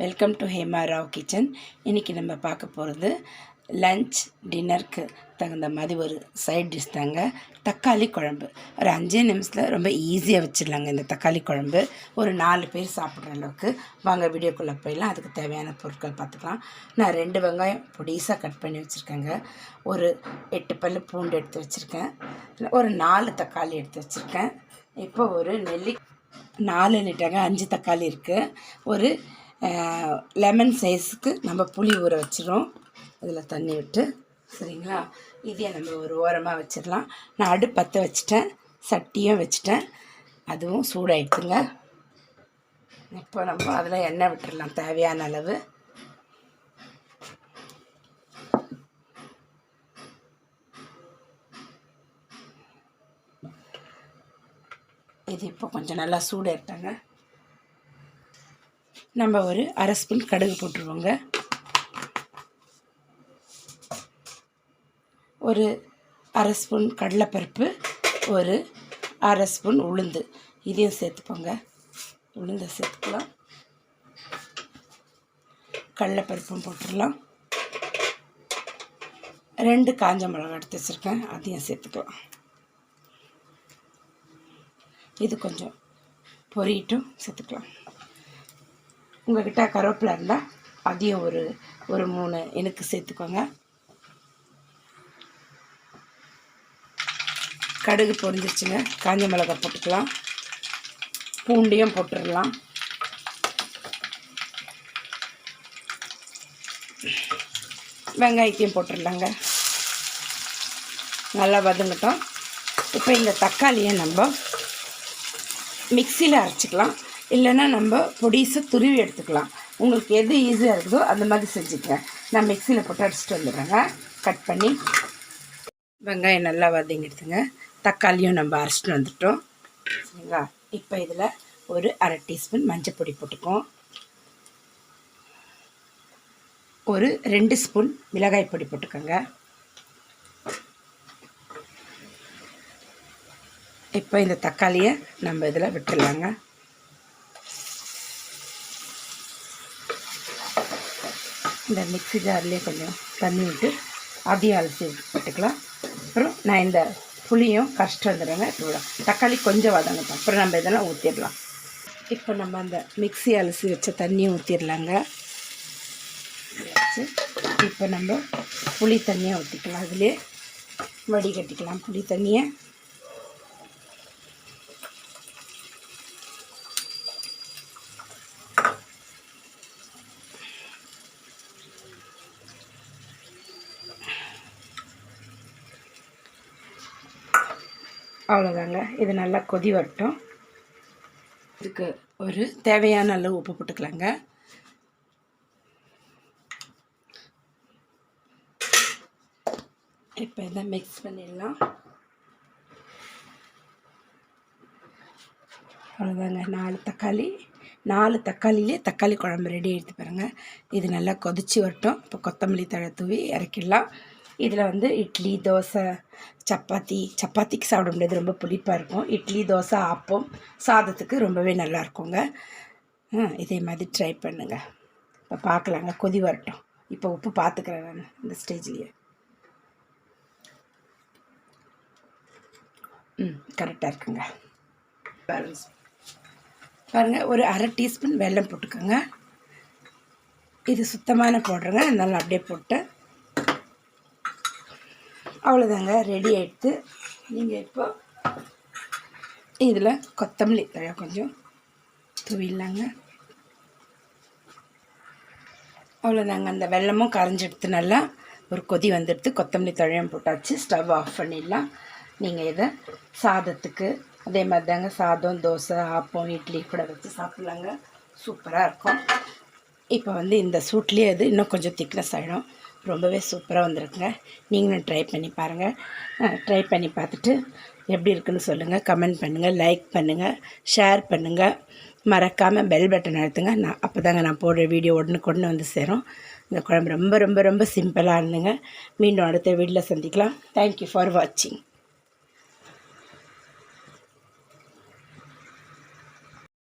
Welcome to Hema Rao kitchen இன்றைக்கி நம்ம பார்க்க போகிறது லஞ்ச் டின்னருக்கு தகுந்த மாதிரி ஒரு சைட் டிஷ் தாங்க. தக்காளி குழம்பு. ஒரு அஞ்சே நிமிஷத்தில் ரொம்ப ஈஸியாக வச்சிடலாங்க இந்த தக்காளி குழம்பு. ஒரு நாலு பேர் சாப்பிட்ற அளவுக்கு. வாங்க வீடியோக்குள்ளே போயிடலாம். அதுக்கு தேவையான பொருட்கள் பார்த்துக்கலாம். நான் ரெண்டு வெங்காயம் பொடிசாக கட் பண்ணி வச்சுருக்கேங்க. ஒரு எட்டு பல்லு பூண்டு எடுத்து வச்சுருக்கேன். ஒரு நாலு தக்காளி எடுத்து வச்சுருக்கேன். இப்போ ஒரு நெல்லி நாலு லிட்டருங்க அஞ்சு தக்காளி இருக்குது ஒரு லெமன் சைஸுக்கு நம்ம புளி ஊற வச்சிடும் இதில் தண்ணி விட்டு சரிங்களா? இதையே நம்ம ஒரு ஓரமாக வச்சிடலாம். நான் அடுப்பத்தை வச்சுட்டேன் வச்சிட்டேன். சட்டியும் வச்சிட்டேன். அதுவும் சூடாயிடுச்சுங்க. இப்போ நம்ம அதில் எண்ணெய் விட்டுடலாம் தேவையான அளவு. இது இப்போ கொஞ்சம் நல்லா சூடாயிட்டாங்க. நம்ம ஒரு அரை ஸ்பூன் கடுகு போட்டுருவோங்க. ஒரு அரை ஸ்பூன் கடலைப்பருப்பு ஒரு அரை ஸ்பூன் உளுந்து. இதையும் சேர்த்துப்போங்க உளுந்தை சேர்த்துக்கலாம். கடலைப்பருப்பும் போட்டுடலாம். ரெண்டு காஞ்ச மிளகா எடுத்து வச்சுருக்கேன். அதையும் சேர்த்துக்கலாம். இது கொஞ்சம் பொரியட்டும் சேர்த்துக்கலாம். உங்கள்கிட்ட கருவேப்பிலை இருந்தால் அதையும் ஒரு ஒரு மூணு எனக்கு சேர்த்துக்கோங்க. கடுகு பொரிஞ்சிருச்சுங்க. காஞ்ச மிளகாய் போட்டுக்கலாம். பூண்டையும் போட்டுடலாம். வெங்காயத்தையும் போட்டுடலாங்க. நல்லா வதங்கட்டும். இப்போ இந்த தக்காளியை நம்ம மிக்சியில் அரைச்சிக்கலாம். இல்லைன்னா நம்ம பொடிசை துருவி எடுத்துக்கலாம். உங்களுக்கு எது ஈஸியாக இருக்குதோ அந்த மாதிரி செஞ்சுக்கிறேன். நான் மிக்சியில் போட்டு அடிச்சுட்டு வந்துடுறேங்க. கட் பண்ணி வெங்காயம் நல்லா வதங்கிடுதுங்க தக்காளியும் நம்ம அரைச்சிட்டு வந்துட்டோம். சரிங்களா? இப்போ இதில் ஒரு அரை டீஸ்பூன் மஞ்சள் பொடி போட்டுக்கோம் ஒரு ரெண்டு ஸ்பூன் மிளகாய் பொடி போட்டுக்கோங்க. இப்போ இந்த தக்காளியை நம்ம இதில் விட்டுடலாங்க. இந்த மிக்ஸி ஜார்லேயே கொஞ்சம் தண்ணி விட்டு அதையும் அலசி விட்டுக்கலாம். அப்புறம் நான் இந்த புளியும் கஷ்டம் வந்துடுறேங்க. இப்போ தக்காளி கொஞ்சம் வதங்கட்டும். அப்புறம் நம்ம இதெல்லாம் ஊற்றிடலாம் இப்போ நம்ம அந்த மிக்ஸி அலசி வச்ச தண்ணியும் ஊற்றிடலாங்க வச்சு இப்போ நம்ம புளி தண்ணியை ஊற்றிக்கலாம் அதிலே வடிகட்டிக்கலாம் புளி தண்ணியை. அவ்வளோதாங்க இது நல்லா கொதி வரட்டும். இதுக்கு ஒரு தேவையான அளவு உப்பு போட்டுக்கலாங்க. இப்போ இதை மிக்ஸ் பண்ணிடலாம். அவ்வளோதாங்க நாலு தக்காளி நாலு தக்காளிலே தக்காளி குழம்பு ரெடி எடுத்து பாருங்கள் இது நல்லா கொதிச்சு வரட்டும். இப்போ கொத்தமல்லி தழை தூவி இறக்கிடலாம். இதில் வந்து இட்லி தோசை சப்பாத்தி சப்பாத்திக்கு சாப்பிட முடியாது ரொம்ப புளிப்பாக இருக்கும். இட்லி தோசை ஆப்பம் சாதத்துக்கு ரொம்பவே நல்லா இருக்குங்க. இதே மாதிரி ட்ரை பண்ணுங்கள் இப்போ பார்க்கலாங்க கொதி வரட்டும். இப்போ உப்பு பார்த்துக்கிறேன் நான் இந்த ஸ்டேஜ்லேயே ம் கரெக்டாக இருக்குங்க. பேலன்ஸ் பாருங்கள் ஒரு அரை டீஸ்பூன் வெல்லம் போட்டுக்கோங்க. இது சுத்தமான பவுடருங்க அதனால் அப்படியே போட்டு அவ்வளோதாங்க ரெடி ஆகிடுத்து நீங்கள் இப்போ இதில் கொத்தமல்லி தழை கொஞ்சம் தூவிடலாங்க. அவ்வளோதாங்க அந்த வெள்ளமும் கரைஞ்செடுத்து நல்லா ஒரு கொதி வந்துடுத்து கொத்தமல்லி தழையும் போட்டாச்சு ஸ்டவ் ஆஃப் பண்ணிடலாம். நீங்கள் இதை சாதத்துக்கு அதே மாதிரி தாங்க சாதம் தோசை ஆப்பம் இட்லி கூட வச்சு சாப்பிட்லாங்க. சூப்பராக இருக்கும். இப்போ வந்து இந்த சூட்லேயே அது இன்னும் கொஞ்சம் திக்னஸ் ஆகிடும் ரொம்பவே சூப்பராக வந்திருக்குங்க. நீங்களும் ட்ரை பண்ணி பாருங்கள் ட்ரை பண்ணி பார்த்துட்டு எப்படி இருக்குன்னு சொல்லுங்கள் கமெண்ட் பண்ணுங்கள் லைக் பண்ணுங்கள் ஷேர் பண்ணுங்கள் மறக்காமல் பெல் பட்டன் அழுத்துங்க. நான் அப்போ தாங்க நான் போடுற வீடியோ உடனே கொண்டு வந்து சேரும். இந்த குழம்பு ரொம்ப ரொம்ப ரொம்ப சிம்பிளாக இருந்துங்க. மீண்டும் அடுத்த வீட்டில் சந்திக்கலாம். தேங்க்யூ ஃபார் வாட்சிங்